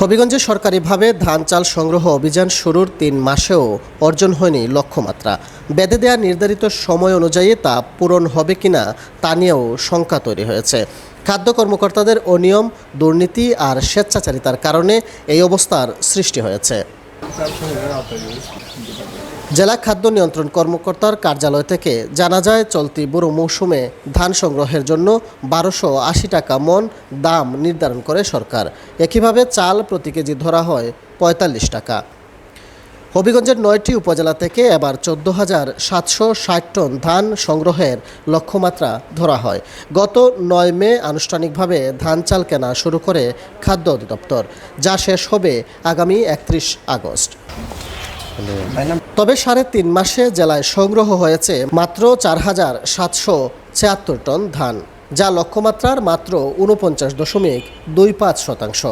হবিগঞ্জে সরকারিভাবে ধান চাল সংগ্রহ অভিযান শুরুর তিন মাসেও অর্জন হয়নি লক্ষ্যমাত্রা। বেঁধে দেওয়া নির্ধারিত সময় অনুযায়ী তা পূরণ হবে কিনা তা নিয়েও শঙ্কা তৈরি হয়েছে। খাদ্য কর্মকর্তাদের অনিয়ম, দুর্নীতি আর স্বেচ্ছাচারিতার কারণে এই অবস্থার সৃষ্টি হয়েছে। জেলা খাদ্য নিয়ন্ত্রণ কর্মকর্তার কার্যালয় থেকে জানা যায়, চলতি বুড়ো মৌসুমে ধান সংগ্রহের জন্য বারোশো আশি টাকা মন দাম নির্ধারণ করে সরকার। একইভাবে চাল প্রতি কেজি ধরা হয় পঁয়তাল্লিশ টাকা। হবিগঞ্জের নয়টি উপজেলা থেকে এবার চোদ্দ হাজার সাতশো ষাট টন ধান সংগ্রহের লক্ষ্যমাত্রা ধরা হয়। গত নয় মে আনুষ্ঠানিকভাবে ধান চাল কেনা শুরু করে খাদ্য অধিদপ্তর, যা শেষ হবে আগামী একত্রিশ আগস্ট। তবে সাড়ে তিন মাসে জেলায় সংগ্রহ হয়েছে মাত্র চার হাজার সাতশো ছিয়াত্তর টন ধান যা লক্ষ্যমাত্রার মাত্র উনপঞ্চাশ দশমিক দুই পাঁচ শতাংশ।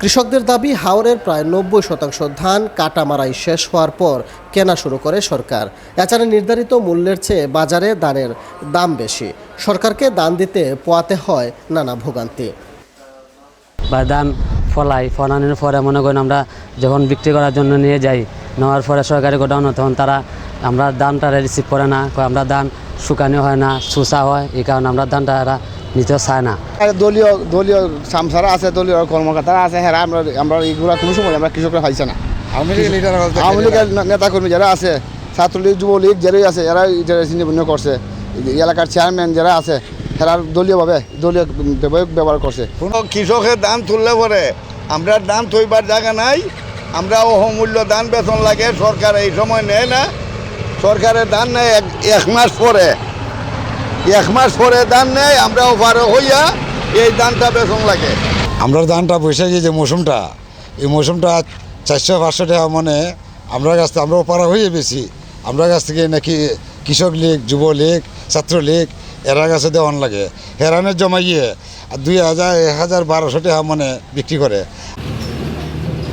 কৃষকদের দাবি হাওরের প্রায় নব্বই শতাংশ ধান কাটা মারাই শেষ হওয়ার পর কেনা শুরু করে সরকার। এছাড়া নির্ধারিত মূল্যের চেয়ে বাজারে ধানের দাম বেশি। সরকারকে দান দিতে পোয়াতে হয় নানা ভোগান্তি। বা ধান ফলাই ফলানোর পরে মনে করেন আমরা যখন বিক্রি করার জন্য নিয়ে যাই নেওয়ার পরে সরকারি গোডাউন তখন তারা আমরা ধানটা রিসিভ করে না আমরা ধান শুকানো হয় না শুষা হয় এই কারণে আমরা ধানটা এরা নিতে চায় না। দলীয় দলীয় সামসারা আছে দলীয় কর্মকর্তারা আছে হ্যাঁ আমরা আমরা এইগুলো কোনো সময় আমরা কৃষকরা হয়েছে না। আওয়ামী লীগের নেতা কর্মী যারা আছে ছাত্রলীগ যুবলীগ যারাই আছে এরা যারা করছে। এলাকার চেয়ারম্যান যারা আছে এরা দলীয়ভাবে দলীয় ব্যবহার করছে। কোনো কৃষকের দাম তুললে পরে আমরা দাম থইবার জায়গা নাই আমরা অহমূল্য দান বেতন লাগে সরকার এই সময় নেয় না। সরকারের দান নেয় এক এক মাস পরে। এক মাস পরে দান নেয় আমরা ওপারে হইয়া এই দানটা বেতন লাগে। আমরা ধানটা বৈশাখী যে মৌসুমটা। এই মৌসুমটা চারশো পাঁচশো টাকা মানে আমরা কাছ থেকে আমরাও পারা হয়ে বেশি। আমরা কাছ থেকে নাকি কৃষক লীগ যুবলীগ ছাত্রলীগ এরা কাছে দেওয়ান লাগে। হেরানের জমাইয়ে দুই হাজার, এক হাজার বারোশো টাকা মানে বিক্রি করে।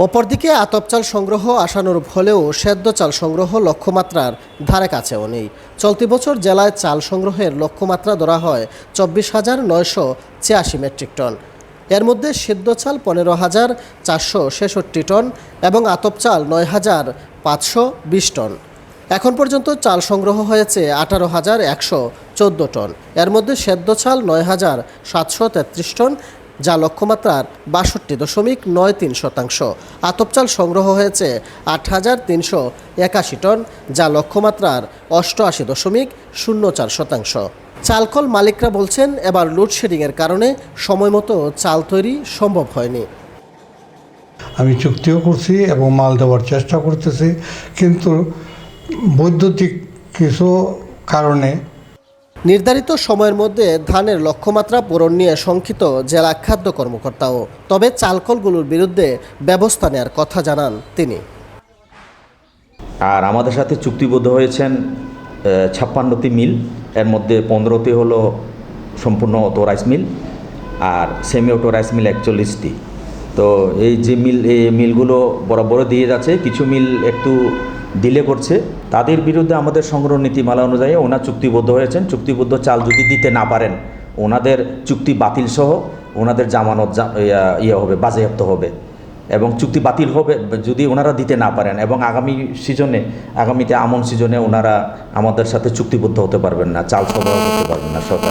অপরদিকে আতপ চাল সংগ্রহ আশানুরূপ হলেও সেদ্ধ চাল সংগ্রহ লক্ষ্যমাত্রার ধারে কাছেও নেই চলতি বছর জেলায় চাল সংগ্রহের লক্ষ্যমাত্রা ধরা হয় চব্বিশ হাজার নয়শো ছিয়াশি মেট্রিক টন। এর মধ্যে সেদ্ধ চাল পনেরো হাজার, চারশো ছেষট্টি টন এবং আতপ চাল নয় হাজার পাঁচশো বিশ টন। এখন পর্যন্ত চাল সংগ্রহ হয়েছে আঠারো হাজার একশো চোদ্দ টন। এর মধ্যে সেদ্ধ চাল নয় হাজার সাতশো তেত্রিশ টন, যা লক্ষ্যমাত্রার বাষট্টি দশমিক নয় তিন শতাংশ। আতপ চাল সংগ্রহ হয়েছে আট হাজার তিনশো একাশি টন, যা লক্ষ্যমাত্রার অষ্টআশি দশমিক শূন্য চার শতাংশ। চালকল মালিকরা বলছেন, এবার লোডশেডিংয়ের কারণে সময়মতো চাল তৈরি সম্ভব হয়নি। আমি চুক্তিও করছি এবং মাল দেওয়ার চেষ্টা করতেছি, কিন্তু বৈদ্যুতিক কিছু কারণে নির্ধারিত সময়ের মধ্যে ধানের লক্ষ্যমাত্রা পূরণ নিয়ে শঙ্কিত জেলা খাদ্য কর্মকর্তাও। তবে চালকলগুলোর বিরুদ্ধে ব্যবস্থা নেওয়ার কথা জানান তিনি। আর আমাদের সাথে চুক্তিবদ্ধ হয়েছেন ছাপ্পান্নটি মিল। এর মধ্যে পনেরোটি হলো সম্পূর্ণ অটো রাইস মিল আর সেমি অটো রাইস মিল একচল্লিশটি। তো এই যে মিল, এই মিলগুলো বরাবর দিয়ে যাচ্ছে। কিছু মিল একটু ডিলে করছে। তাদের বিরুদ্ধে আমাদের সংগ্রহ নীতিমালা অনুযায়ী ওনা চুক্তিবদ্ধ হয়েছেন। চুক্তিবদ্ধ চাল যদি দিতে না পারেন, ওনাদের চুক্তি বাতিল সহ ওনাদের জামানত ইয়ে হবে, বাজেয়াপ্ত হবে। এবং চুক্তি বাতিল হবে, যদি ওনারা দিতে না পারেন এবং আগামী সিজনে, আগামীতে আমন সিজনে ওনারা আমাদের সাথে চুক্তিবদ্ধ হতে পারবেন না, চাল সরবরাহ করতে পারবেন না সরকার।